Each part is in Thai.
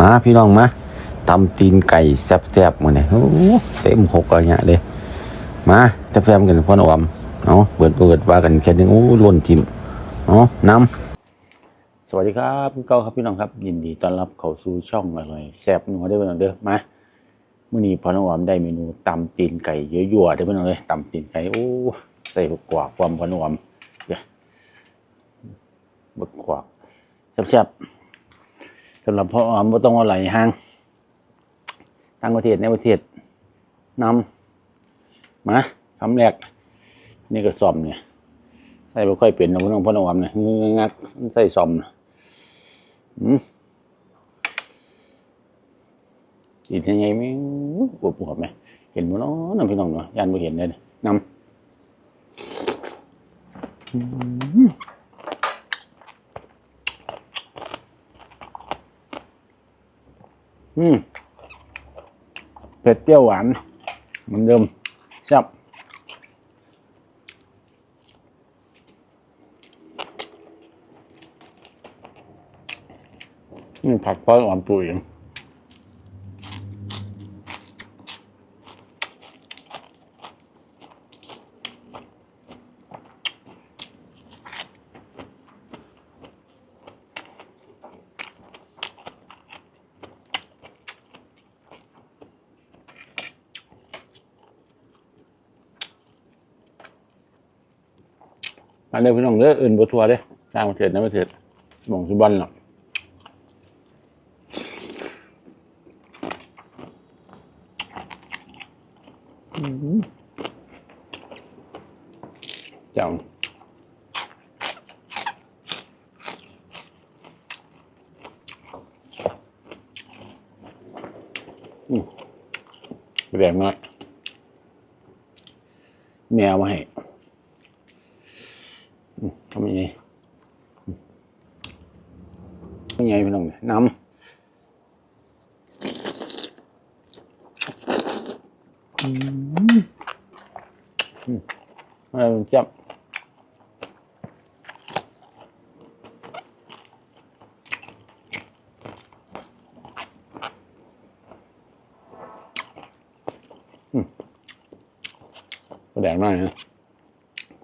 มาพี่น้องมาตำตีนไก่แซ่บๆมือนี้โอ้เต็มหกอะไรเงี้ยเลยมาแซ่บๆกันพ่อหนอมเอาเปิดเปิดว่ากันแค่นึงโอ้ล้นทิมเอาน้ำสวัสดีครับพี่เก้าครับพี่น้องครับ ยินดีต้อนรับเข้าสู่ช่องอร่อยแซ่บนัวได้อพี่น้องเด้อมามื้อนี้พ่อหนอมได้เมนูตำตีนไก่เยั่วๆเด้อพี่น้องเอ้ยตำตีนไก่โอ้ใส่บักกวากความพ่อหนอมเดี๋ยวบักกวากแซ่บๆ สำหรับพ่อออมบ่ต้องเอาไหลห้างต่างประเทศในประเทศนำมาคำแรก นี่ก็ซ่อมเนี่ยใส่บ่ค่อยเป็นนะพ่อน้องพ่อออมเนี่ยงักใส่ซ่อมนะอืมกินยังไงไม่ปวดปวดไหมเห็นบ่เนาะน้ำพี่น้องเนาะยันบ่เห็นเลยนำ อืมเผ็ดเปรี้ยวหวานเหมือนเดิมแซ่บนี่ผักป้อนอ่อนปุ๋ย มาเด้อพี่น้องเด้ออื่นบ่ทัวเด้อสร้างประเทศในประเทศหม่องสุบันหรอกเจ้าอืมแรงน้อยแมวมาให้ ทำยังไงทำยังไงพี่น้องเนี่ยน้ำอืมอืมอะไรมันจับอืมแดงมากนะ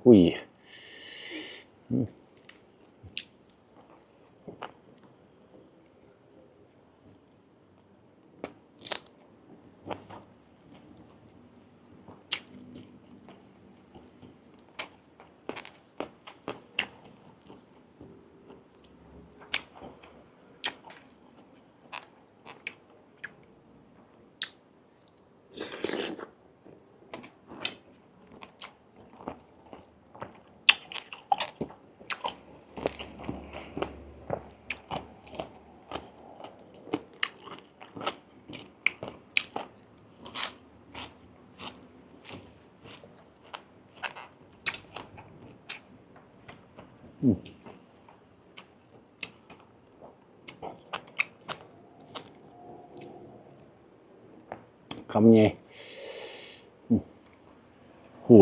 คุย คำไงอืมคู่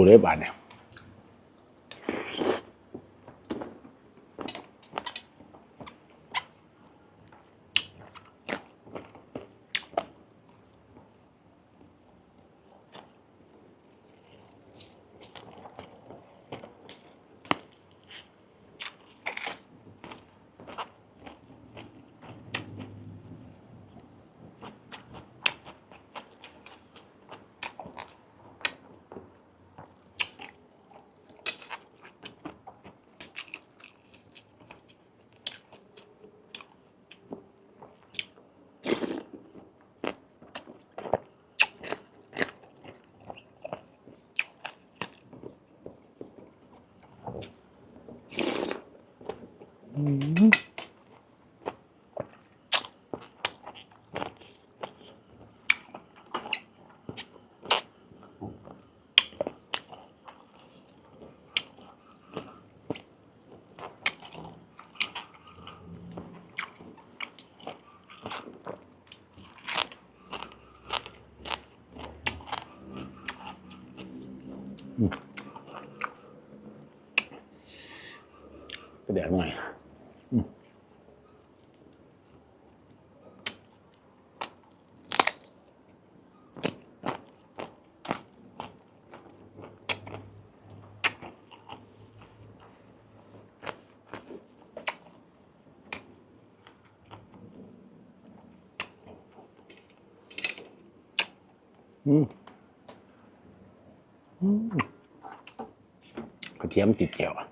เลยบาทเนี่ยไปแดดหน่อยอืม อืมอืม กระเทียมติดเกียวอะ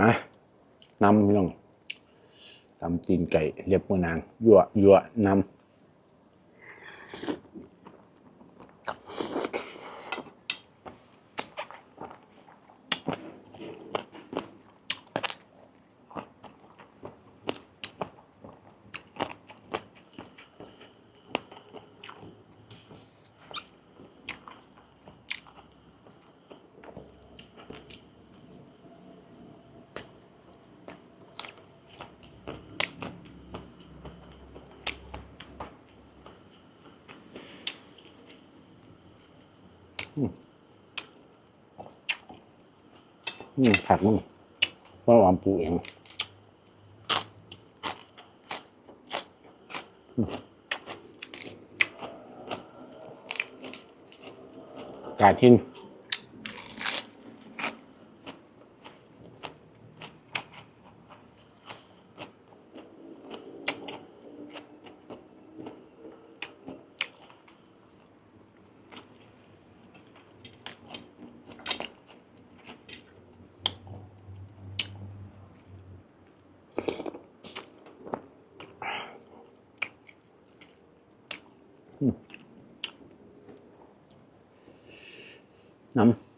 มานำพี่น้องตำตีนไก่เรียบมือนางยั่วยั่วนำ อืมผักมึงว่าวานปูเองกาดทิ้ง น้ำ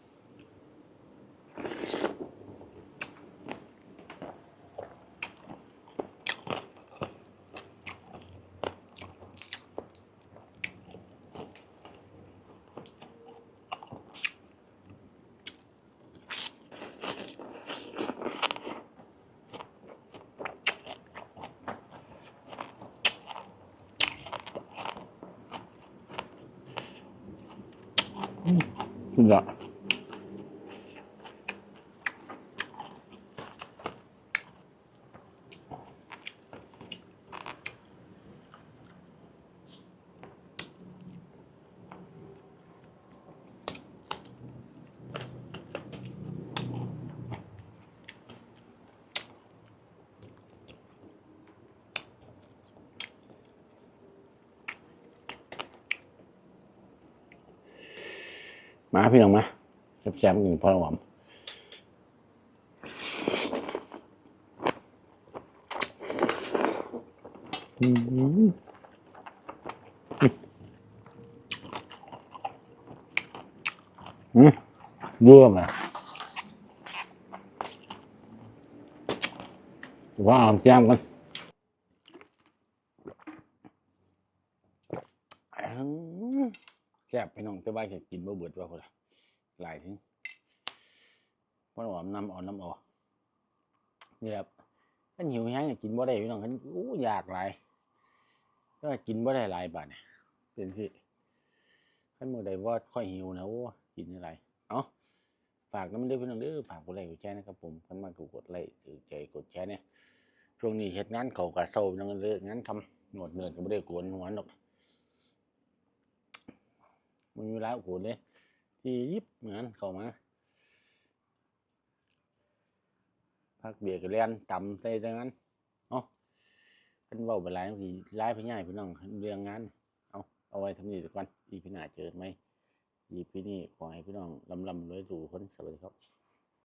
คุณล มาพี่น้องมาแซ่บๆหนึ่งพอหอมอืมอืมเยื่อมาว่าเอาแจ้มกันอื้อแซ่บพี่น้องแต่ว่าแค่กินบ่เบิดว่าพุ่นละหลายทิ้งพอหอมน้ำอ่อนน้ำอ่อนี่แหละถ้าหิวแห้งกินบ่ได้พี่น้องคันอู้อยากหลายก็กินบ่ได้หลายบาทเนี่ยเป็นสิคันมื้อใดว่าค่อยหิวนะโอ้กินอะไรเอ้าฝากน้ำเด้อพี่น้องเด้อฝากกดไลค์กดแชร์นะครับผมคันมากกดไลค์ถือใจกดแชร์เนี่ยช่วงนี้เฮ็ดงานเขากระเซาพี่น้องเลิกงานทำหนวดเนิร์ดก็บ่ได้โกนหัวดอก มันมีเวลาโกนเลยที่ยิบเหมือนเข้ามาพักเบียร์กับเล่นต่ำใส่จังนั้นเอาเป็นเบาไปหลายทีหลายพี่ใหญ่พี่น้องเรื่องงานเอาเอาไว้ทำนี่ดีกว่าอีพี่หน้าเจอไหมอีพี่นี่ขอให้พี่น้องลำลำรวยสู่คนสวัสดีครับ